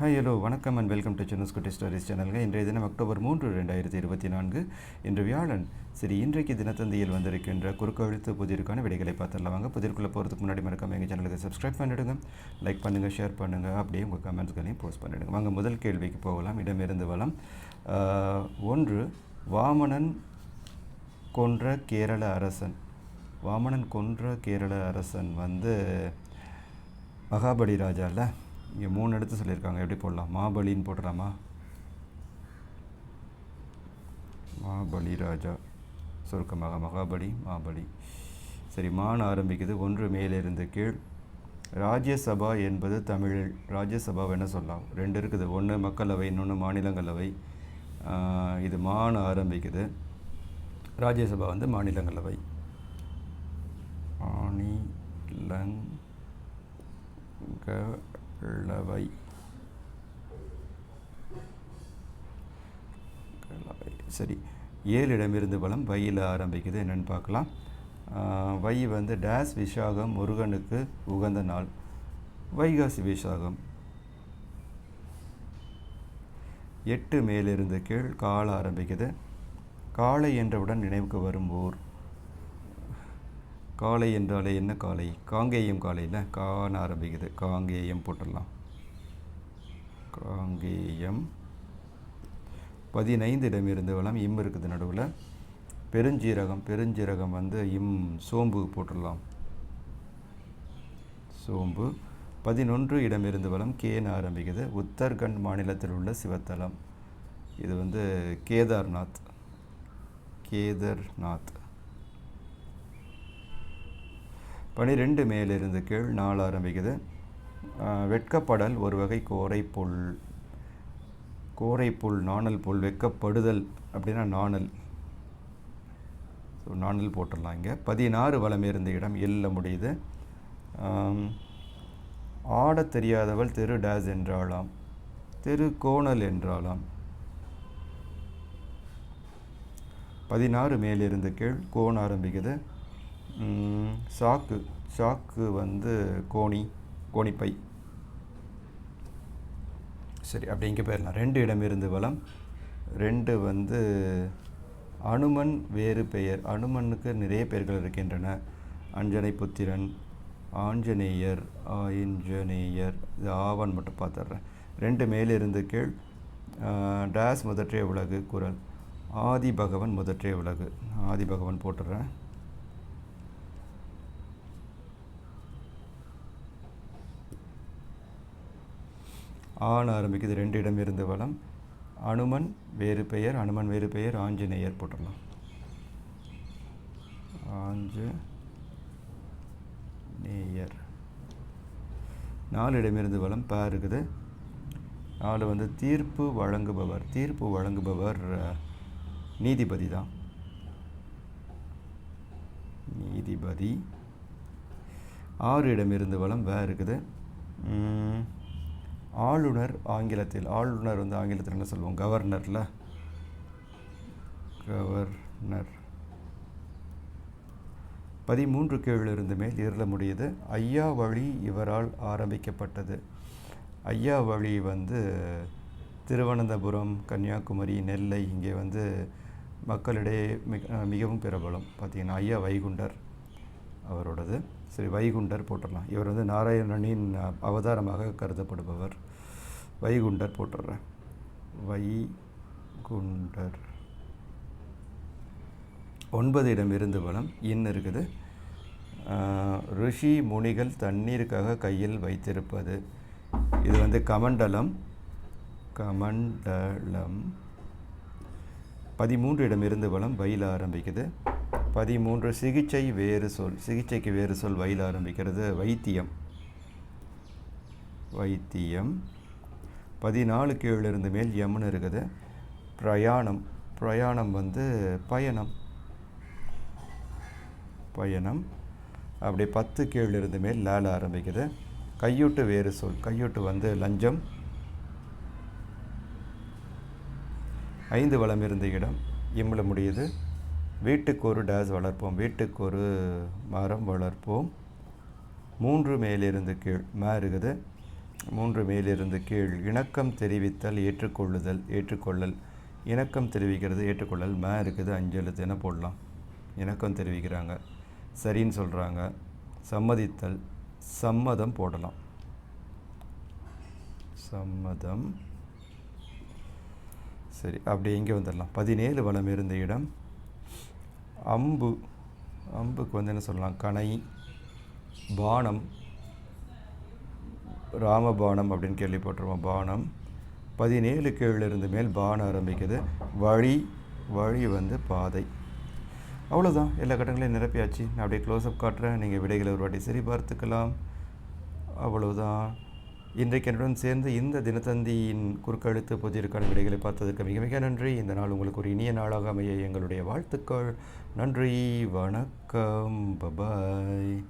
Hi hello வணக்கம் and welcome to சென்னஸ் குட்டி stories சேனல்கள் இன்றைய தினம் அக்டோபர் மூன்று ரெண்டாயிரத்தி இருபத்தி நான்கு. இன்று வியாழன். சரி இன்றைக்கு தினத்தந்தியில் வந்திருக்கின்ற குறுக்கெழுத்து புதிருக்கான விடைகளை பார்த்துடலாம். வாங்க புதிர்க்குள்ளே போகிறதுக்கு முன்னாடி மறக்காம எங்கள் சேனலுக்கு சப்ஸ்கிரைப் பண்ணிவிடுங்க லைக் பண்ணுங்கள் ஷேர் பண்ணுங்கள் அப்படியே உங்கள் கமெண்ட்ஸ்களையும் போஸ்ட் பண்ணிவிடுங்க வாங்க முதல் கேள்விக்கு போகலாம். இடமிருந்து வளம். ஒன்று வாமணன் கொன்ற கேரள அரசன். வாமணன் கொன்ற கேரள அரசன் வந்து மகாபலி ராஜால இங்கே மூணு எடுத்து சொல்லியிருக்காங்க. எப்படி போடலாம்? மாபலின்னு போட்டுடலாமா? மாபலி ராஜா. சுருக்கமாக மகாபலி மாபலி. சரி மான் ஆரம்பிக்குது. ஒன்று மேலிருந்து கீழ். ராஜ்யசபா என்பது தமிழில் ராஜ்யசபாவை என்ன சொல்லலாம்? ரெண்டு இருக்குது. ஒன்று மக்களவை இன்னொன்று மாநிலங்களவை. இது மான் ஆரம்பிக்குது. ராஜ்யசபா வந்து மாநிலங்களவை. மாநிலங்களவை கிளவை. சரி. ஏழிடமிருந்து பலம் வையில் ஆரம்பிக்குது. என்னென்னு பார்க்கலாம். வை வந்து டேஸ் விசாகம் முருகனுக்கு உகந்த நாள். வைகாசி விசாகம். எட்டு மேலிருந்து கீழ் கால ஆரம்பிக்குது. காளை என்றவுடன் நினைவுக்கு வரும் ஊர். காளை என்றாலே என்ன காளை காங்கேயம் காலையில் காண ஆரம்பிக்குது. காங்கேயம் போட்டுடலாம். காங்கேயம். பதினைந்து இடமிருந்து வளம் இம் இருக்குது நடுவில். பெருஞ்சீரகம் பெருஞ்சீரகம் வந்து இம் சோம்பு போட்டுடலாம். சோம்பு. பதினொன்று இடமிருந்து வளம் கேன்னு ஆரம்பிக்குது. உத்தர்கண்ட் மாநிலத்தில் உள்ள சிவத்தலம். இது வந்து கேதார்நாத். கேதர்நாத். பனிரெண்டு மேலிருந்து கீழ் நாள் ஆரம்பிக்குது. வெட்கப்படல் ஒரு வகை கோரை புல் கோரை புல் நாணல் புல் வெட்கப்படுதல் அப்படின்னா நாணல். ஸோ நாணல் போட்டுடலாம் இங்கே. பதினாறு வளம் இருந்த இடம் எல்ல முடியுது. ஆட ஆடத் தெரியாதவள் தெரு டேஸ் என்றாலாம் தெரு கோணல் என்றாலாம் பதினாறு மேலிருந்து கீழ் கோன் ஆரம்பிக்குது. சாக்கு சாக்கு வந்து கோணி கோணிப்பை. சரி அப்படி இங்கே போயிடலாம். ரெண்டு இடமிருந்து வளம். ரெண்டு வந்து அனுமன் வேறு பெயர். அனுமனுக்கு நிறைய பெயர்கள் இருக்கின்றன. அஞ்சனை புத்திரன் ஆஞ்சநேயர் ஆஞ்சநேயர் இது ஆவன் மட்டும் பார்த்துட்றேன் ரெண்டு மேலிருந்து கீழ். டேஸ் முதற்றே உலகு குரல். ஆதி பகவன் முதற்றே உலகு. ஆதி பகவன் போட்டுடுறேன் ஆண் ஆரம்பிக்குது ரெண்டு இடம் இருந்து வளம் அனுமன் வேறு பெயர் அனுமன் வேறு பெயர் ஆஞ்சநேயர் போட்டுடலாம். ஆஞ்சநேயர். நாலு இடமிருந்து வளம் ப இருக்குது. நாலு வந்து தீர்ப்பு வழங்குபவர் தீர்ப்பு வழங்குபவர் நீதிபதி தான். நீதிபதி. ஆறு இடமிருந்து வளம் வே இருக்குது. ஆளுநர் ஆங்கிலத்தில் ஆளுநர் வந்து ஆங்கிலத்தில் என்ன சொல்லுவோம்? கவர்னரில்? கவர்னர். பதிமூன்று கீழ் இருந்து மேல் இருள முடியுது. ஐயா வழி இவரால் ஆரம்பிக்கப்பட்டது. ஐயா வழி வந்து திருவனந்தபுரம் கன்னியாகுமரி நெல்லை இங்கே வந்து மக்களிடையே மிக மிகவும் பிரபலம். பார்த்திங்கன்னா ஐயா வைகுண்டர். அவரோடது. சரி வைகுண்டர் போட்டுடலாம். இவர் வந்து நாராயணனின் அவதாரமாக கருதப்படுபவர். வைகுண்டர் போட்டுடுறேன். வைகுண்டர். ஒன்பது இடம் இருந்து வளம் இன் இருக்குது. ரிஷி முனிகள் தண்ணீருக்காக கையில் வைத்திருப்பது. இது வந்து கமண்டலம். கமண்டலம். பதிமூன்று இடம் இருந்து வளம் வயில் ஆரம்பிக்குது. பதிமூன்று சிகிச்சை வேறு சொல் சிகிச்சைக்கு வேறு சொல் வயல் ஆரம்பிக்கிறது. வைத்தியம். வைத்தியம். பதினாலு கீழிருந்து மேல் யம்னு இருக்குது. பிரயாணம். பிரயாணம் வந்து பயணம். பயணம். அப்படி பத்து கீழிருந்து மேல் லால ஆரம்பிக்குது. கையூட்டு வேறு சொல். கையூட்டு வந்து லஞ்சம். ஐந்து வளம் இருந்த இடம். இம்மில் முடியுது. வீட்டுக்கு ஒரு டேஸ் வளர்ப்போம் வீட்டுக்கு ஒரு மரம் வளர்ப்போம். மூன்று மேலிருந்து கீழ் மா இருக்குது. மூன்று மேலிருந்து கீழ் இணக்கம் தெரிவித்தல் ஏற்றுக்கொள்ளுதல் ஏற்றுக்கொள்ளல். இணக்கம் தெரிவிக்கிறது ஏற்றுக்கொள்ளல். மே இருக்குது அஞ்செழுத்து என்ன போடலாம். இணக்கம் தெரிவிக்கிறாங்க. சரின்னு சொல்கிறாங்க சம்மதித்தல் சம்மதம் போடலாம். சம்மதம். சரி அப்படி இங்கே வந்துடலாம். பதினேழு வளம் இருந்த இடம். அம்பு. அம்புக்கு வந்து என்ன சொல்லலாம்? கனை பானம் ராமபானம் அப்படின்னு கேள்விப்பட்டிருவோம் பானம். பதினேழு கீழிருந்து மேல் பானம் ஆரம்பிக்குது. வழி வழி வந்து பாதை. அவ்வளோதான் எல்லா கட்டங்களையும் நிரப்பியாச்சு. நான் அப்படியே க்ளோஸ்அப் காட்டுறேன். நீங்கள் விடைகளை ஒரு வாட்டி சரி பார்த்துக்கலாம் அவ்வளோதான் இன்றைக்கு என்னுடன் சேர்ந்து இந்த தினத்தந்தியின் குறுக்கெழுத்து பொதிற்கான விடைகளை பார்த்ததற்கு மிக மிக நன்றி. இந்த நாள் உங்களுக்கு ஒரு இனிய நாளாக அமைய எங்களுடைய வாழ்த்துக்கள். நன்றி வணக்கம். பபாய்